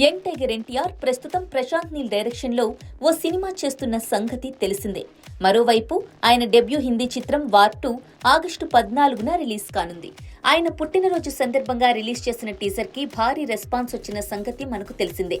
Young tiger NTR ప్రస్తుతం ప్రశాంత్ నీల్ డైరెక్షన్లో ఓ cinema చేస్తున్న సంగతి తెలిసిందే. మరోవైపు ఆయన డెబ్యూ హిందీ చిత్రం వార్ టూ ఆగస్టు పద్నాలుగున రిలీజ్ కానుంది. ఆయన పుట్టినరోజు సందర్భంగా రిలీజ్ చేసిన టీజర్కి భారీ రెస్పాన్స్ వచ్చిన సంగతి మనకు తెలిసిందే.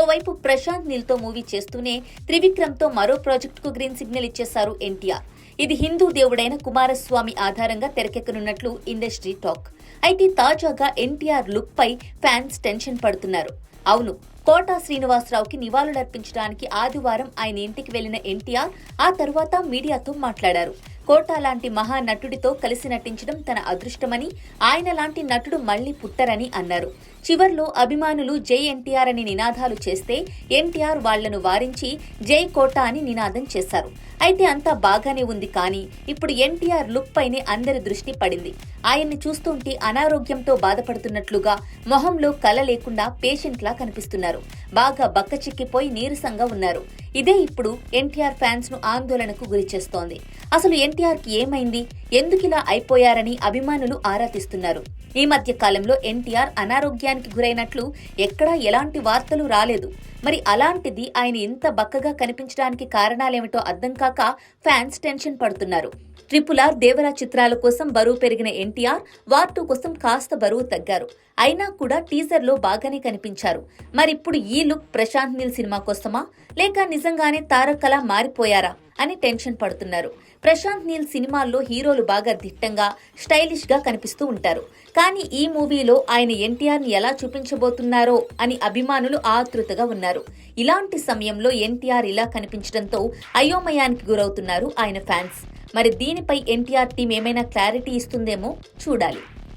ఓవైపు ప్రశాంత్ నీల్తో మూవీ చేస్తూనే త్రివిక్రమ్తో మరో ప్రాజెక్టుకు గ్రీన్ సిగ్నల్ ఇచ్చేశారు ఎన్టీఆర్. ఇది హిందూ దేవుడైన కుమారస్వామి ఆధారంగా తెరకెక్కనున్నట్లు ఇండస్ట్రీ టాక్. అయితే తాజాగా ఎన్టీఆర్ లుక్ పై ఫ్యాన్స్ టెన్షన్ పడుతున్నారు. అవును కోటా శ్రీనివాసరావుకి నివాళులర్పించడానికి ఆదివారం ఆయన ఇంటికి వెళ్ళిన ఎన్టీఆర్ ఆ తర్వాత మీడియాతో మాట్లాడారు. కోటా లాంటి మహానటుడితో కలిసి నటించడం తన అదృష్టమని ఆయన లాంటి నటుడు మళ్ళీ పుట్టరని అన్నారు. చివర్లో అభిమానులు జై ఎన్టీఆర్ అని నినాదాలు చేస్తే ఎన్టీఆర్ వాళ్ళను వారించి జై కోటా అని నినాదం చేశారు. అయితే అంతా బాగానే ఉంది కానీ ఇప్పుడు ఎన్టీఆర్ లుక్ పైనే అందరి దృష్టి పడింది. ఆయన్ని చూస్తుంటే అనారోగ్యంతో బాధపడుతున్నట్లుగా మొహంలో కల లేకుండా పేషెంట్లా కనిపిస్తున్నారు. బాగా బక్కచిక్కిపోయి నీరసంగా ఉన్నారు. ఇదే ఇప్పుడు ఎన్టీఆర్ ఫ్యాన్స్ను ఆందోళనకు గురిచేస్తోంది. అసలు ఎన్టీఆర్కి ఏమైంది? ఎందుకిలా అయిపోయారని అభిమానులు ఆరా తీస్తున్నారు. ఈ మధ్య కాలంలో ఎన్టీఆర్ అనారోగ్యానికి గురైనట్లు ఎక్కడా ఎలాంటి వార్తలు రాలేదు. మరి అలాంటిది ఆయన ఇంత బక్కగా కనిపించడానికి కారణాలేమిటో అర్థం కాక ఫ్యాన్స్ టెన్షన్ పడుతున్నారు. ట్రిపుల్ ఆర్ దేవరా చిత్రాల కోసం బరువు పెరిగిన ఎన్టీఆర్ వార్ టూ కోసం కాస్త బరువు తగ్గారు. అయినా కూడా టీజర్లో బాగానే కనిపించారు. మరిప్పుడు ఈ లుక్ ప్రశాంత్ నీల్ సినిమా కోసమా? లేక నిజంగానే తారకలా మారిపోయారా? అని టెన్షన్ పడుతున్నారు. ప్రశాంత్ నీల్ సినిమాల్లో హీరోలు బాగా దిట్టంగా స్టైలిష్గా కనిపిస్తూ ఉంటారు. కానీ ఈ మూవీలో ఆయన ఎన్టీఆర్ని ఎలా చూపించబోతున్నారో అని అభిమానులు ఆతృతగా ఉన్నారు. ఇలాంటి సమయంలో ఎన్టీఆర్ ఇలా కనిపించడంతో అయోమయానికి గురవుతున్నారు ఆయన ఫ్యాన్స్. మరి దీనిపై ఎన్టీఆర్ టీం ఏమైనా క్లారిటీ ఇస్తుందేమో చూడాలి.